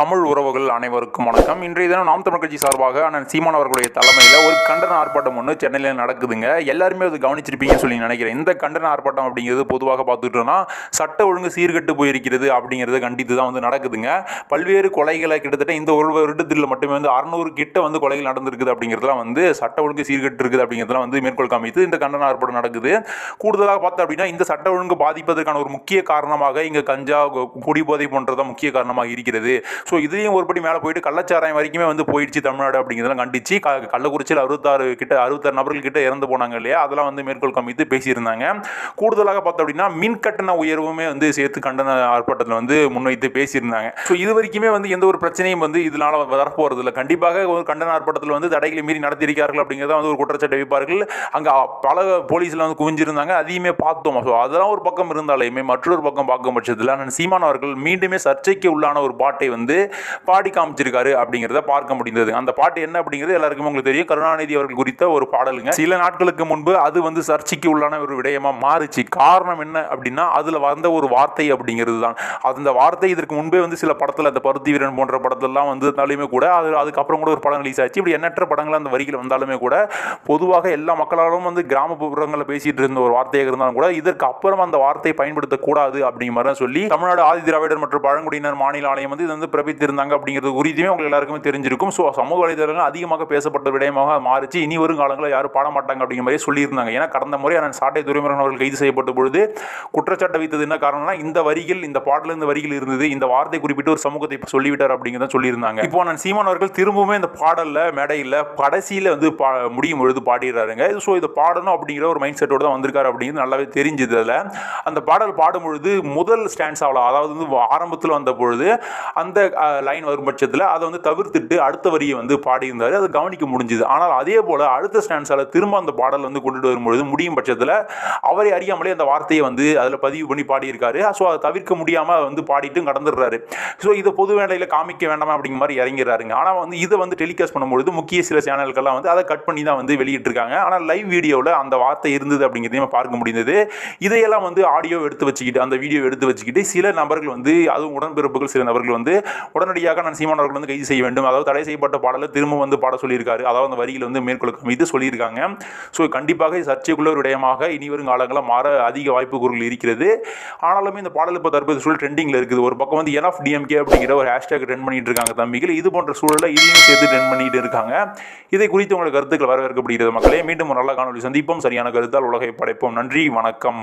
தமிழ் உறவுகள் அனைவருக்கும் வணக்கம். இன்றைய தினம் நாம் தமிழ் கட்சி சார்பாக அண்ணன் சீமான் அவர்களுடைய தலைமையில் ஒரு கண்டன ஆர்ப்பாட்டம் ஒன்று சென்னையில் நடக்குதுங்க. எல்லாருமே அது கவனிச்சிருப்பீங்கன்னு சொல்லி நினைக்கிறேன். இந்த கண்டன ஆர்ப்பாட்டம் அப்படிங்கிறது பொதுவாக பார்த்துட்டோம்னா சட்ட ஒழுங்கு சீர்கட்டு போயிருக்கிறது அப்படிங்கிறத கண்டித்து தான் வந்து நடக்குதுங்க. பல்வேறு கொலைகளை கிட்டத்தட்ட இந்த ஒரு வருடத்தில் மட்டுமே வந்து அறுநூறு கிட்ட வந்து கொலைகள் நடந்திருக்குது அப்படிங்கிறதுலாம் வந்து சட்ட ஒழுங்கு சீர்கட்டு இருக்குது அப்படிங்கிறதுலாம் வந்து மேற்கோள் காமித்து இந்த கண்டன ஆர்ப்பாட்டம் நடக்குது. கூடுதலாக பார்த்தோம் அப்படின்னா இந்த சட்ட ஒழுங்கு பாதிப்பதற்கான ஒரு முக்கிய காரணமாக இங்கே கஞ்சா குடிபோதை போன்றதான் முக்கிய காரணமாக இருக்கிறது. ஸோ இதுலேயும் ஒருபடி மேலே போயிட்டு கள்ளச்சாராயம் வரைக்குமே வந்து போயிடுச்சு தமிழ்நாடு அப்படிங்கிறதெல்லாம் கண்டிச்சு. க கள்ளக்குறிச்சியில் அறுபத்தாறு கிட்ட அறுபத்தாறு நபர்கள் கிட்ட இறந்து போனாங்க இல்லையா? அதெல்லாம் வந்து மேற்கோள் காமித்து பேசியிருந்தாங்க. கூடுதலாக பார்த்தோம் அப்படின்னா மின் கட்டண உயர்வுமே வந்து சேர்த்து கண்டன ஆர்ப்பாட்டத்தில் வந்து முன்வைத்து பேசியிருந்தாங்க. ஸோ இது வரைக்குமே வந்து எந்த ஒரு பிரச்சனையும் வந்து இதனால் வரப்போகிறது இல்லை கண்டிப்பாக ஒரு கண்டன ஆர்ப்பாட்டத்தில் வந்து தடைகளை மீறி நடத்தியிருக்கார்கள் அப்படிங்கிறத வந்து ஒரு குற்றச்சாட்டு வைப்பார்கள். அங்கே பல போலீஸில் வந்து குவிஞ்சிருந்தாங்க. அதையுமே பார்த்தோம். ஸோ அதெல்லாம் ஒரு பக்கம் இருந்தாலுமே மற்றொரு பக்கம் பார்க்கும் பட்சத்தில் அண்ணன் சீமான் அவர்கள் மீண்டுமே சர்ச்சைக்கு உள்ளான ஒரு பாட்டை வந்து பாடி காமிச்சிருக்காரு அப்படிங்கிறத பார்க்க முடிந்தது. அந்த பாட்டு என்ன அப்படிங்கிறது எல்லாருக்கும் உங்களுக்கு தெரியும். கருணாநிதி அவர்கள் குறித்த ஒரு பாடலுங்க. சில நாட்களுக்கு முன்பு அது வந்து சர்ச்சைக்கு உள்ளான ஒரு விடயமா மாறுச்சு. காரணம் என்ன அப்படின்னா அதுல வந்த ஒரு வார்த்தை அப்படிங்கிறது தான் அந்த வார்த்தை இதற்கு முன்பே வந்து சில படத்தில் அந்த பருத்தி வீரன் போன்ற படத்திலலாம் வந்ததுனாலுமே கூட அது அதுக்கப்புறம் கூட ஒரு படம் ரிலீஸ் ஆச்சு. இப்படி எண்ணற்ற படங்கள் அந்த வரிகள் வந்தாலுமே கூட பொதுவாக எல்லா மக்களாலும் வந்து கிராமப்புறங்களில் பேசிட்டு இருந்த ஒரு வார்த்தையாக இருந்தாலும் கூட இதற்கு அப்புறம் அந்த வார்த்தையை பயன்படுத்தக்கூடாது அப்படிங்கிற மாதிரி சொல்லி தமிழ்நாடு ஆதி திராவிடர் மற்றும் பழங்குடியினர் மாநில ஆணையம் வந்து இது வந்து பிரபித்திருந்தாங்க அப்படிங்கிறது உறுதியுமே உங்களுக்கு எல்லாருக்குமே தெரிஞ்சிருக்கும். ஸோ சமூக வலைதளங்கள் அதிகமாக பேசப்பட்ட விடயமாக மாறிச்சு. இனி வரும் காலங்களில் யாரும் பாட மாட்டாங்க அப்படிங்கிற மாதிரி சொல்லியிருந்தாங்க. ஏன்னா கடந்த முறை அண்ணன் சாட்டை துரைமுருகன் அவர்கள் கைது செய்யப்பட்ட பொழுது குற்றச்சாட்டை வைத்தது என்ன காரணம்னா இந்த வரிகள் இந்த பாட்டில் இந்த வரிகள் இருந்தது இந்த வார்த்தை குறிப்பிட்டு ஒரு சமூகத்தை இப்போ சொல்லிவிட்டார் அப்படிங்கிறத சொல்லியிருந்தாங்க. இப்போ நான் சீமான் அவர்கள் திரும்பவுமே இந்த பாடலில் மேடையில் கடைசியில் வந்து பா முடியும் பொழுது பாடிடுறாருங்க. ஸோ இதை பாடணும் அப்படிங்கிற ஒரு மைண்ட் செட்டோட தான் வந்திருக்காரு அப்படிங்கிறது நல்லாவே தெரிஞ்சது அதில். அந்த பாடல் பாடும் பொழுது முதல் ஸ்டாண்ட்ஸ் ஆகலாம் அதாவது வந்து ஆரம்பத்தில் வந்த பொழுது அந்த லைன் வரும் பட்சத்தில் அதை வந்து தவிர்த்துட்டு அடுத்த வரியை வந்து பாடியிருந்தார். அதை கவனிக்க முடிஞ்சுது. ஆனால் அதே போல் அடுத்த ஸ்டான்ஸால் திரும்ப அந்த பாடல் வந்து கொண்டுட்டு வரும்பொழுது முடியும் பட்சத்தில் அவரை அறியாமலே அந்த வார்த்தையை வந்து அதில் பதிவு பண்ணி பாடியிருக்காரு. ஸோ அதை தவிர்க்க முடியாமல் வந்து பாடிட்டும் கடந்துடுறாரு. ஸோ இதை பொது வேலையில் காமிக்க வேண்டாமா அப்படிங்கிற மாதிரி இறங்கிறாருங்க ஆனால் வந்து இதை வந்து டெலிகாஸ்ட் பண்ணும்பொழுது முக்கிய சில சேனல்கள்லாம் வந்து அதை கட் பண்ணி தான் வந்து வெளியிட்டிருக்காங்க. ஆனால் லைவ் வீடியோவில் அந்த வார்த்தை இருந்தது அப்படிங்கிறதையும் பார்க்க முடிந்தது. இதையெல்லாம் வந்து ஆடியோ எடுத்து வச்சுக்கிட்டு அந்த வீடியோ எடுத்து வச்சுக்கிட்டு சில நபர்கள் வந்து அதுவும் உடன்பிறப்புகள் சில நபர்கள் வந்து உடனடியாக நான் சீமான் அவர்கள் வந்து கைது செய்ய வேண்டும். அதாவது தடை செய்யப்பட்ட பாடலை திரும்ப வந்து பாட சொல்லியிருக்காரு. அதாவது அந்த வரியில் வந்து மேற்கொள்ள மீது சொல்லியிருக்காங்க. ஸோ கண்டிப்பாக இது சர்ச்சைக்குள்ள ஒரு விடயமாக இனி வரும் காலங்களில் மாற அதிக வாய்ப்புகள் இருக்கிறது. ஆனாலுமே இந்த பாடல் இப்போ தற்போது சூழல் ட்ரெண்டிங்கில் இருக்குது. ஒரு பக்கம் வந்து என்எஃப் டிஎம்கே அப்படிங்கிற ஒரு ஹேஷ்டேக் ட்ரெண்ட் பண்ணிட்டு இருக்காங்க தம்பிகள். இது போன்ற சூழலில் இதையும் சேர்த்து ட்ரெண்ட் பண்ணிட்டு இருக்காங்க. இதை குறித்து உங்களுக்கு கருத்துக்கள் வரவேற்கப்படுகிறது. மக்களே மீண்டும் ஒரு நல்ல காணொலி சந்திப்போம். சரியான கருத்தால் உலகை படைப்போம். நன்றி வணக்கம்.